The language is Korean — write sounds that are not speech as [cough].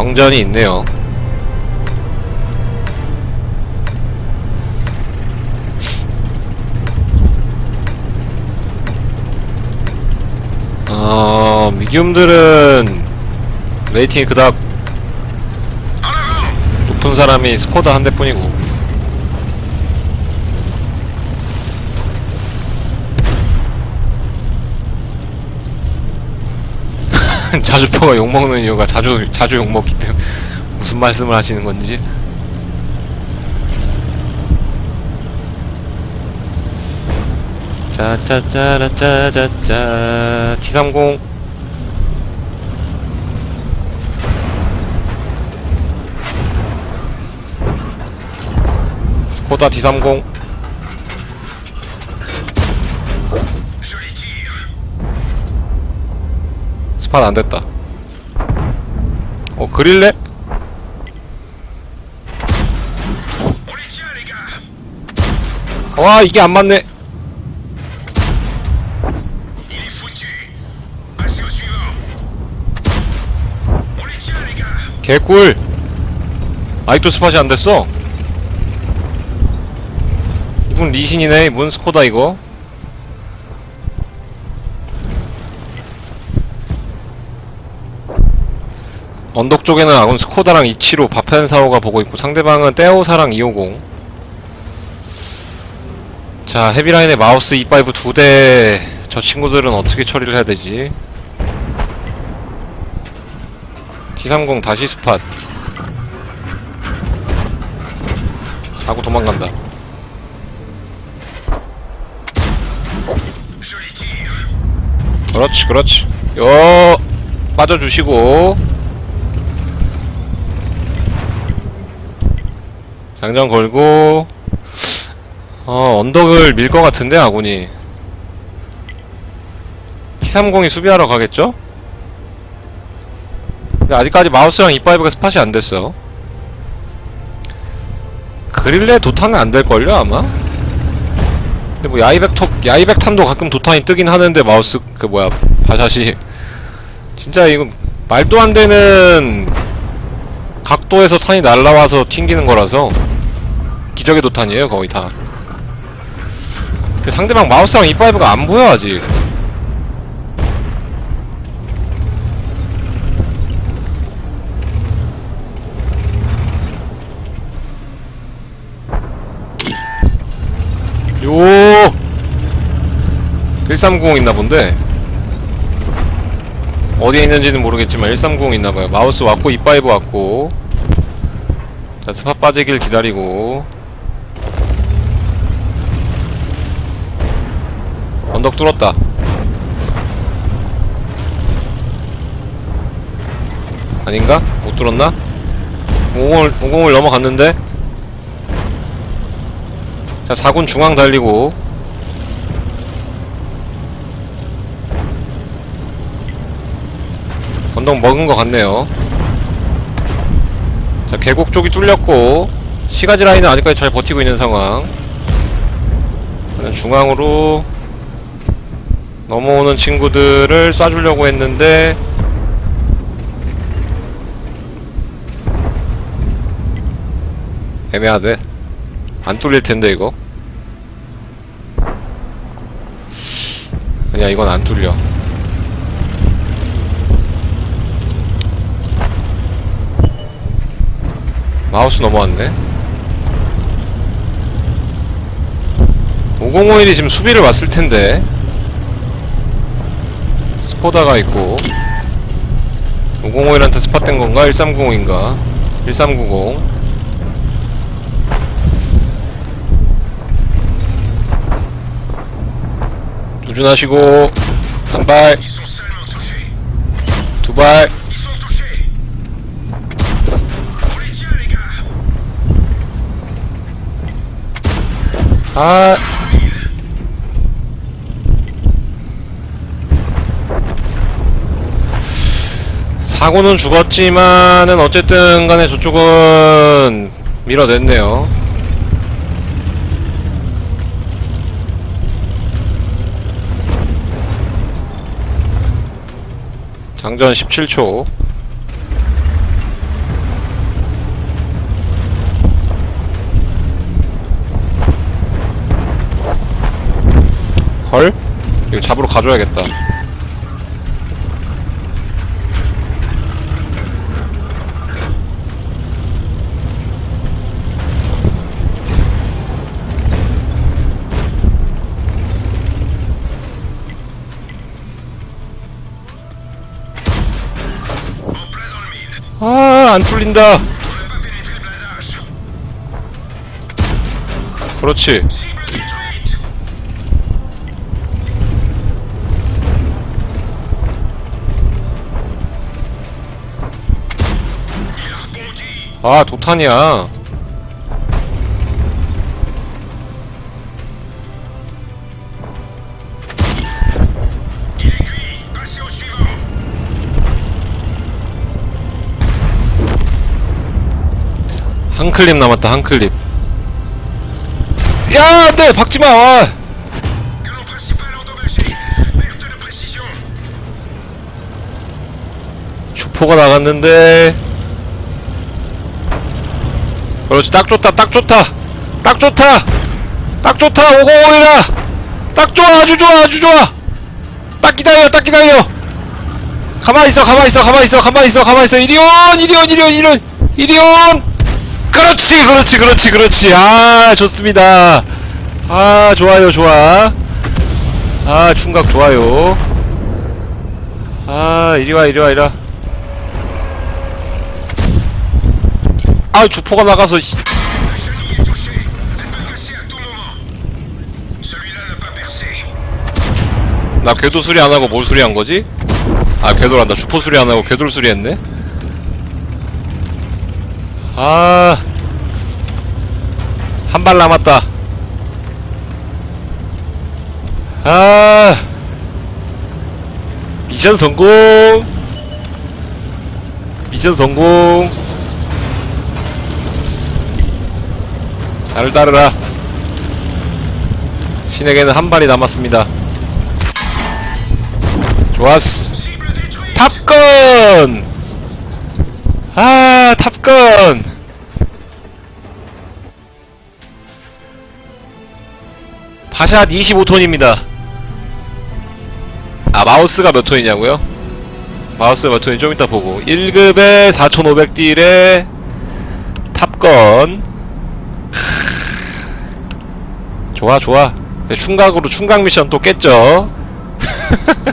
경전이 있네요. 어, 미디움들은 레이팅이 그닥 높은 사람이 스코다 한 대뿐이고 [laughs] 자주포가 욕먹는 이유가 자주 자주 욕먹기 때문에 [laughs] 무슨 말씀을 하시는 건지. 짜짜짜라짜짜짜 T30 스코다 D30 스팟 안됐다 어 그릴래? 와 이게 안 맞네. 개꿀 아직도 스팟이 안 됐어 이분 리신이네 이분 스코다 이거 언덕 쪽에는 아군 스코다랑 이치로 바펜사오가 보고 있고 상대방은 떼오사랑 250 자 헤비라인에 마우스 E5 두 대. 저 친구들은 어떻게 처리를 해야 되지? T30 다시 스팟. 사고 도망간다. 그렇지 그렇지. 요 빠져주시고 장전 걸고 어 언덕을 밀 것 같은데 아군이 T30이 수비하러 가겠죠? 근데 아직까지 마우스랑 E5가 스팟이 안 됐어 그릴레 도탄은 안 될걸요 아마? 근데 뭐 야이백 톱 야이백 탐도 가끔 도탄이 뜨긴 하는데 마우스 그 뭐야 바샷이 진짜 이거 말도 안 되는 각도에서 탄이 날라와서 튕기는 거라서 기적의 도탄이에요 거의 다. 그 상대방 마우스랑 E5가 안 보여 아직. 요! 130 있나 본데. 어디에 있는지는 모르겠지만 130 있나봐요. 마우스 왔고 E5 왔고. 자 스팟 빠지길 기다리고 언덕 뚫었다. 아닌가? 못 뚫었나? 50을, 50을 넘어갔는데? 자 4군 중앙 달리고. 건동 먹은 것 같네요. 자 계곡 쪽이 뚫렸고 시가지 라인은 아직까지 잘 버티고 있는 상황. 중앙으로 넘어오는 친구들을 쏴주려고 했는데 애매하대. 안 뚫릴 텐데 이거. 아니야 이건 안 뚫려. 마우스 넘어왔네. 5051이 지금 수비를 왔을 텐데 스포다가 있고 5051한테 스팟된 건가? 1390인가? 1390 조준하시고 한발. 두발 Ils 사고는 죽었지만은 어쨌든 간에 저쪽은 밀어냈네요. 장전 17초. 헐? 이거 잡으러 가줘야겠다. 아, 안 뚫린다. 그렇지. 아, 도탄이야. 한 클립 남았다, 한 클립. 야, 안 돼! 박지 마! 아. 주포가 나갔는데. 그렇지, 딱 좋다, 딱 좋다! 딱 좋다! 딱 좋다! 오고오이라! 딱 좋아, 아주 좋아, 아주 좋아! 딱 기다려, 딱 기다려! 가만히 있어, 가만히 있어, 가만히 있어, 가만히 있어, 가만히 있어! 이리온! 이리온, 이리온, 이리온! 이리온! 그렇지, 그렇지, 그렇지, 그렇지! 아, 좋습니다! 아, 좋아요, 좋아! 아, 충각 좋아요. 아, 이리와, 이리와, 이리와. 아, 주포가 나가서. 나 궤도 수리 안 하고 뭘 수리한 거지? 아, 궤도란다. 주포 수리 안 하고 궤도를 수리했네? 아. 한 발 남았다. 아. 미션 성공! 미션 성공! 나를 따르라. 신에게는 한 발이 남았습니다. 좋았어. 탑건! 아, 탑건! 바샷 25톤입니다. 아, 마우스가 몇 톤이냐고요? 마우스가 몇 톤이 좀 이따 보고. 1급에 4,500딜에 탑건. 좋아, 좋아. 네, 충각으로 충각 미션 또 깼죠? [laughs]